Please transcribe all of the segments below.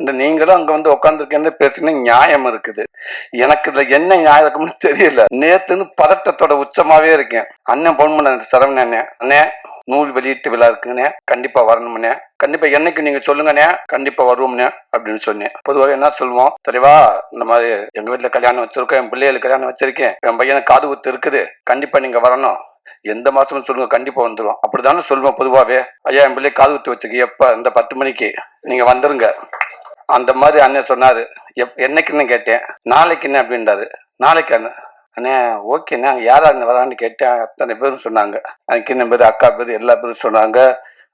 இந்த நீங்களும் அங்க வந்து உட்காந்துருக்கேன்னு பேசுன நியாயம் இருக்குது. எனக்கு இதுல என்ன நியாயம் இருக்கும்னு தெரியல. நேத்துன்னு பதட்டத்தோட உச்சமாவே இருக்கேன். அண்ணன் போன் பண்ண சரவண அண்ணே. அண்ணே நூல் வெளியீட்டு விழா இருக்குங்கண்ணே. கண்டிப்பா வரணும்ண்ணே கண்டிப்பா என்னைக்கு நீங்க சொல்லுங்கண்ணே. கண்டிப்பா வருவோம்ண்ணே அப்படின்னு சொன்னேன். பொதுவாக என்ன சொல்லுவோம்? தெளிவா இந்த மாதிரி எங்க வீட்டுல கல்யாணம் வச்சிருக்கேன் என் பிள்ளைகளுக்கு கல்யாணம் வச்சிருக்கேன். என் பையனுக்கு காது குத்து இருக்குது. கண்டிப்பா நீங்க வரணும். எந்த மாசமும் சொல்லுங்க கண்டிப்பா வந்துடும் அப்படிதானே சொல்லுவோம் பொதுவாவே. ஐயா என் பிள்ளை காது குத்து வச்சுக்க எப்ப? இந்த பத்து மணிக்கு. நீங்க வந்துருங்க. அந்த மாதிரி அண்ணன் சொன்னாரு. எப் என்னைக்குன்னு கேட்டேன். நாளைக்குன்னு அப்படின்றாரு. நாளைக்கு அண்ணன் அண்ணே ஓகேண்ணே யார் அண்ணன் வரான்னு கேட்டேன். அத்தனை பேரும் சொன்னாங்க. அன்னைக்கு பேர் அக்கா பேர் எல்லா பேரும் சொன்னாங்க.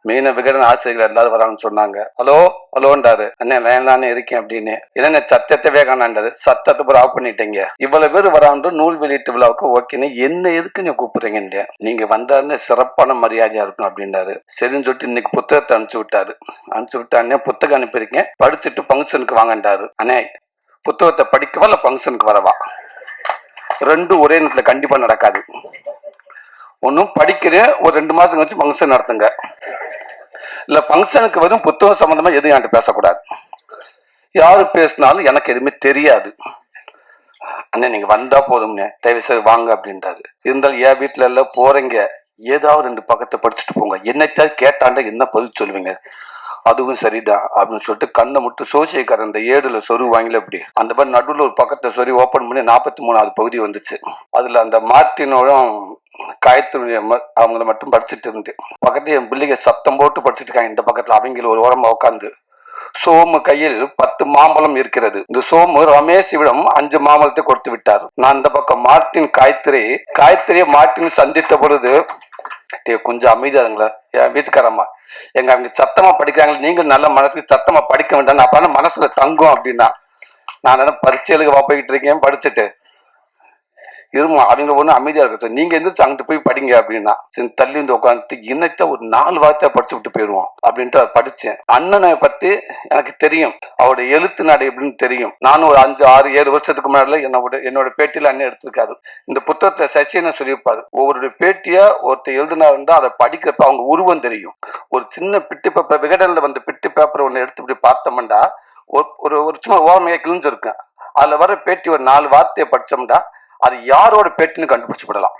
மீன விகடன் ஆசிரியர்கள் எல்லாரும் வராங்கன்னு சொன்னாங்க. ஹலோ ஹலோன்றாரு. அண்ணே வேணான்னு இருக்கேன் அப்படின்னு. என்ன சத்தத்தை காணாண்டாரு சத்தத்தை பூரா ஆஃப் பண்ணிட்டீங்க. இவ்வளவு பேர் வராண்டு நூல் வெளியீட்டு விழாவுக்கு ஓகேன்னு என்ன எதுக்கு நீங்க கூப்பிடுறீங்க நீங்க? வந்தாருன்னு சிறப்பான மரியாதையா இருக்கும் அப்படின்றாரு. சரின்னு சொல்லிட்டு இன்னைக்கு புத்தகத்தை அனுப்பிச்சு விட்டாரு. அனுப்பிச்சு விட்டானே அண்ணே புத்தகம் அனுப்பியிருக்கேன். படிச்சுட்டு ஃபங்க்ஷனுக்கு வாங்கன்றாரு. அண்ணே புத்தகத்தை படிக்கவா இல்ல ஃபங்க்ஷனுக்கு வரவா? ரெண்டும் ஒரே நேரத்தில் கண்டிப்பா நடக்காது. ஒன்றும் படிக்கிறேன் ஒரு ரெண்டு மாசம் கழிச்சு ஃபங்க்ஷன் நடத்துங்க. இல்ல ஃபங்க்ஷனுக்கு வரும் புத்தகம் சம்பந்தமா எதுவும் என்கிட்ட பேசக்கூடாது. யாரு பேசினாலும் எனக்கு எதுவுமே தெரியாது. அண்ணே நீங்க வந்தா போதும்ண்ணே. தயவு செய்து வாங்க அப்படின்றாரு. இருந்தாலும் என் வீட்டுல எல்லாம் போறீங்க. ஏதாவது ரெண்டு பக்கத்தை படிச்சுட்டு போங்க. என்னத்தாவது கேட்டாண்டா என்ன பதில் சொல்லுவீங்க? அதுவும் சரிதான் அப்படின்னு சொல்லிட்டு கண்ணை மட்டும் சோசியக்காரன் அந்த ஏடுல சொரு வாங்கல அப்படி. அந்த மாதிரி நடுவில் ஒரு பக்கத்தை சொறி ஓப்பன் பண்ணி நாற்பத்தி மூணாவது பகுதி வந்துச்சு. அதுல அந்த மார்ட்டினோடும் காயத்துடைய அவங்கள மட்டும் படிச்சுட்டு இருந்து. பக்கத்துல என் பிள்ளைங்க சத்தம் போட்டு படிச்சுட்டு இருக்காங்க இந்த பக்கத்துல அவங்கள ஒரு ஓரமா உட்காந்து சோமு கையில் பத்து மாம்பழம் இருக்கிறது. இந்த சோமு ரமேஷிடம் அஞ்சு மாம்பழத்தை கொடுத்து விட்டார். நான் இந்த பக்கம் மார்டின் காயத்ரி காயத்ரியை மார்டின் சந்தித்த பொழுது கொஞ்சம் அமைதியாதுங்களா என் வீட்டுக்காரம்மா எங்க அவங்க சத்தமா படிக்கிறாங்க நீங்க நல்ல மனசுக்கு சத்தமா படிக்க வேண்டாம். அப்பதான் மனசுல தங்கும் அப்படின்னா நான் என்ன பரீட்சைகளுக்கு போய்கிட்டு இருக்கேன் படிச்சுட்டு. இருமா? அவங்க ஒன்றும் அமைதியாக இருக்கட்டும். நீங்க எந்திரிச்சு அங்கிட்டு போய் படிங்க அப்படின்னா சரி தள்ளி வந்து உட்காந்துட்டு இன்னைக்கு ஒரு நாலு வார்த்தை படிச்சு விட்டு போயிடுவோம் அப்படின்ட்டு அதை படிச்சேன். அண்ணனை பத்தி எனக்கு தெரியும். அவருடைய எழுத்து நாடு எப்படின்னு தெரியும். நானும் ஒரு அஞ்சு ஆறு ஏழு வருஷத்துக்கு முன்னாடி என்னோட என்னோட பேட்டியில அண்ணன் எடுத்திருக்காரு. இந்த புத்தகத்தை சசின்னு சொல்லியிருப்பாரு ஒவ்வொருடைய பேட்டியை ஒருத்தர் எழுதினாருந்தா அதை படிக்கிறப்ப அவங்க உருவம் தெரியும். ஒரு சின்ன பிட்டு பேப்பர் விகடனில் வந்த பிட்டு பேப்பர் ஒன்று எடுத்து இப்படி பார்த்தோம்னா ஒரு ஒரு ஒரு சும்மா ஓமையாக கிழிஞ்சிருக்கும். அதில் வர பேட்டி ஒரு நாலு வார்த்தையை படிச்சோம்னா அது யாரோட பெட்டுன்னு கண்டுபிடிச்சு விடலாம்.